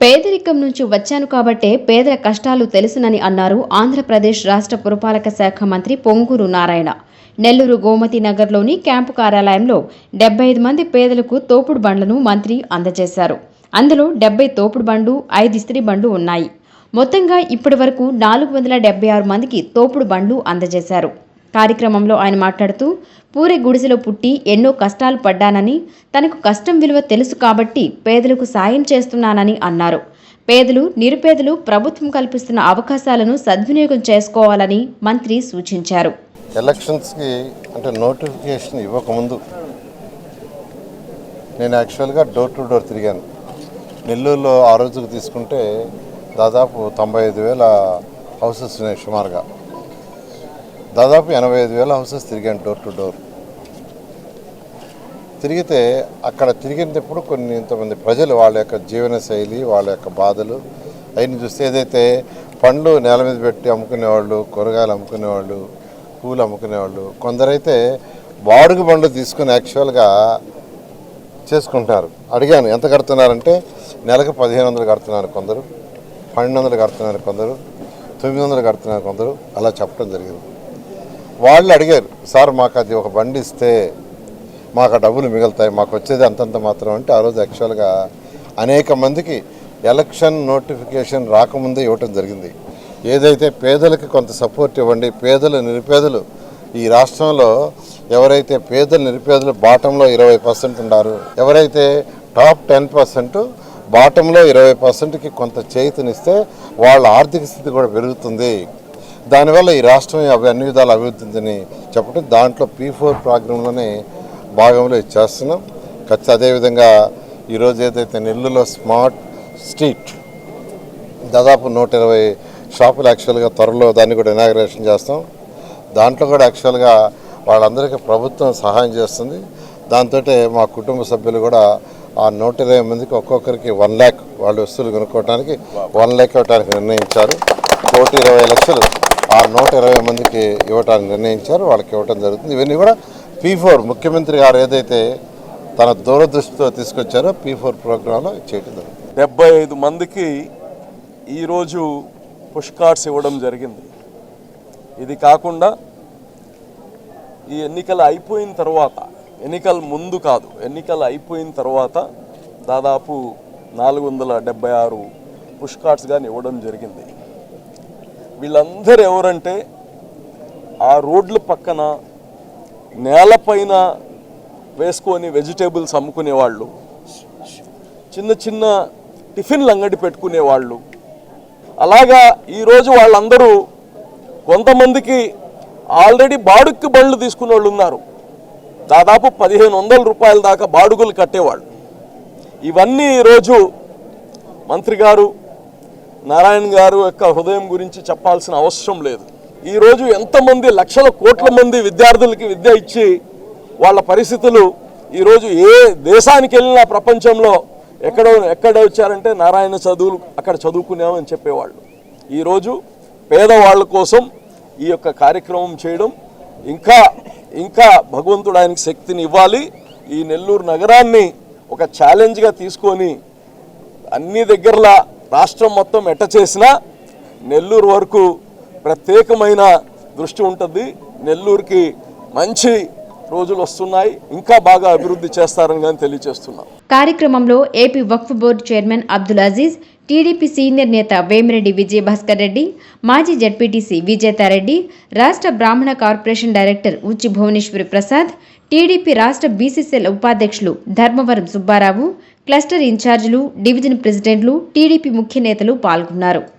పేదరికం నుంచి వచ్చాను కాబట్టే పేదల కష్టాలు తెలుసునని అన్నారు ఆంధ్రప్రదేశ్ రాష్ట్ర పురపాలక శాఖ మంత్రి పొంగూరు నారాయణ. నెల్లూరు గోమతి నగర్లోని క్యాంపు కార్యాలయంలో డెబ్బై ఐదు మంది పేదలకు తోపుడు బండ్లను మంత్రి అందజేశారు. అందులో డెబ్బై తోపుడు బండ్లు ఐదు ఇస్త్రీ బండ్లు ఉన్నాయి. మొత్తంగా ఇప్పటి వరకు నాలుగు వందల డెబ్బై ఆరు మందికి తోపుడు బండ్లు అందజేశారు. కార్యక్రమంలో ఆయన మాట్లాడుతూ పూరి గుడిసెలో పుట్టి ఎన్నో కష్టాలు పడ్డానని తనకు కష్టం విలువ తెలుసు కాబట్టి పేదలకు సాయం చేస్తున్నానని అన్నారు. పేదలు నిరుపేదలు ప్రభుత్వం కల్పిస్తున్న అవకాశాలను సద్వినియోగం చేసుకోవాలని మంత్రి సూచించారు. ఎలక్షన్స్కి అంటే నోటిఫికేషన్ ఇవ్వకముందు నేను యాక్చువల్గా డోర్ టు డోర్ తిరిగాను. నెల్లూరులో ఆ రోజుకు తీసుకుంటే దాదాపు తొంభై ఐదు వేల హౌసెస్ ఉన్నాయి సుమారుగా. దాదాపు ఎనభై ఐదు వేల హౌసెస్ తిరిగాను డోర్ టు డోర్ తిరిగితే అక్కడ తిరిగినప్పుడు కొన్ని ఇంతమంది ప్రజలు వాళ్ళ యొక్క జీవన శైలి వాళ్ళ యొక్క బాధలు అవన్నీ చూస్తే ఏదైతే పండ్లు నేల మీద పెట్టి అమ్ముకునేవాళ్ళు కూరగాయలు అమ్ముకునేవాళ్ళు పూలు అమ్ముకునేవాళ్ళు కొందరైతే బాడుగు బండ్లు తీసుకుని యాక్చువల్గా చేసుకుంటున్నారు. అడిగాను ఎంత కడుతున్నారంటే నెలకు పదిహేను వందలు కడుతున్నారు కొందరు పన్నెండు వందలు కడుతున్నారు కొందరు తొమ్మిది వందలు కడుతున్నారు కొందరు అలా చెప్పడం జరిగింది. వాళ్ళు అడిగారు సార్ మాకు అది ఒక బండి ఇస్తే మాకు డబ్బులు మిగులుతాయి మాకు వచ్చేది అంతంత మాత్రం అంటే ఆ రోజు యాక్చువల్గా అనేక మందికి ఎలక్షన్ నోటిఫికేషన్ రాకముందే ఇవ్వటం జరిగింది. ఏదైతే పేదలకి కొంత సపోర్ట్ ఇవ్వండి పేదలు నిరుపేదలు ఈ రాష్ట్రంలో ఎవరైతే పేదలు నిరుపేదలు బాటంలో ఇరవై పర్సెంట్ ఉన్నారు ఎవరైతే టాప్ టెన్ పర్సెంట్ బాటంలో ఇరవై పర్సెంట్కి కొంత చేతినిస్తే వాళ్ళ ఆర్థిక స్థితి కూడా పెరుగుతుంది. దానివల్ల ఈ రాష్ట్రం అవి అన్ని విధాలు అభివృద్ధి ఉందని చెప్పడం దాంట్లో పీ ఫోర్ ప్రోగ్రాంలోనే భాగంలో ఇది చేస్తున్నాం. ఖచ్చితంగా అదేవిధంగా ఈరోజు ఏదైతే నెల్లూరులో స్మార్ట్ స్ట్రీట్ దాదాపు నూట ఇరవై షాపులు యాక్చువల్గా త్వరలో దాన్ని కూడా ఇనాగ్రేషన్ చేస్తాం. దాంట్లో కూడా యాక్చువల్గా వాళ్ళందరికీ ప్రభుత్వం సహాయం చేస్తుంది. దాంతో మా కుటుంబ సభ్యులు కూడా ఆ నూట ఇరవై మందికి ఒక్కొక్కరికి వన్ ల్యాక్ వాళ్ళ వస్తువులు కొనుక్కోవడానికి వన్ ల్యాక్ ఇవ్వడానికి నిర్ణయించారు. కోటి ఇరవై లక్షలు ఆ నూట ఇరవై మందికి ఇవ్వడానికి నిర్ణయించారు వాళ్ళకి ఇవ్వడం జరుగుతుంది. ఇవన్నీ కూడా పీ ఫోర్ ముఖ్యమంత్రి గారు ఏదైతే తన దూరదృష్టితో తీసుకొచ్చారో పీ ఫోర్ ప్రోగ్రాంలో చేయటం జరుగుతుంది. డెబ్బై ఐదు మందికి ఈరోజు పుష్ కార్డ్స్ ఇవ్వడం జరిగింది. ఇది కాకుండా ఈ ఎన్నికలు అయిపోయిన తర్వాత ఎన్నికల ముందు కాదు ఎన్నికలు అయిపోయిన తర్వాత దాదాపు నాలుగు వందల డెబ్బై ఆరు పుష్ కార్డ్స్ కానీ ఇవ్వడం జరిగింది. వీళ్ళందరూ ఎవరంటే ఆ రోడ్ల పక్కన నేలపైన వేసుకొని వెజిటేబుల్స్ అమ్ముకునే వాళ్ళు చిన్న చిన్న టిఫిన్లు అంగడి పెట్టుకునే వాళ్ళు అలాగా ఈరోజు వాళ్ళందరూ కొంతమందికి ఆల్రెడీ బాడుక్కి బళ్ళు తీసుకునే వాళ్ళు ఉన్నారు. దాదాపు పదిహేను వందల రూపాయల దాకా బాడుగులు కట్టేవాళ్ళు. ఇవన్నీ ఈరోజు మంత్రి గారు నారాయణ గారు యొక్క హృదయం గురించి చెప్పాల్సిన అవసరం లేదు. ఈరోజు ఎంతమంది లక్షల కోట్ల మంది విద్యార్థులకి విద్య ఇచ్చి వాళ్ళ పరిస్థితులు ఈరోజు ఏ దేశానికి వెళ్ళినా ప్రపంచంలో ఎక్కడ ఎక్కడ వచ్చారంటే నారాయణ చదువులు అక్కడ చదువుకున్నామని చెప్పేవాళ్ళు. ఈరోజు పేదవాళ్ళ కోసం ఈ యొక్క కార్యక్రమం చేయడం ఇంకా ఇంకా భగవంతుడు ఆయనకి శక్తిని ఇవ్వాలి. ఈ నెల్లూరు నగరాన్ని ఒక ఛాలెంజ్గా తీసుకొని అన్ని దగ్గరలా రాష్ట్రం మొత్తం ఎట్ట చేసినా నెల్లూరు వరకు ప్రత్యేకమైన దృష్టి ఉంటుంది. నెల్లూరుకి మంచి రోజులు వస్తున్నాయి. ఇంకా బాగా అభివృద్ధి చేస్తారని కానీ తెలియజేస్తున్నాం కార్యక్రమంలో AP Waqf board chairman Abdul Aziz TDP senior నేత వేమిరెడ్డి విజయభాస్కర్ రెడ్డి మాజీ జడ్పీటీసీ విజేతారెడ్డి రాష్ట్ర Brahmana corporation director Uchchi Bhuvaneswari Prasad TDP రాష్ట్ర బీసీసీఎల్ ఉపాధ్యక్షులు ధర్మవరం సుబ్బారావు క్లస్టర్ ఇన్ఛార్జీలు డివిజన్ ప్రెసిడెంట్లు టీడీపీ ముఖ్య నేతలు పాల్గొన్నారు.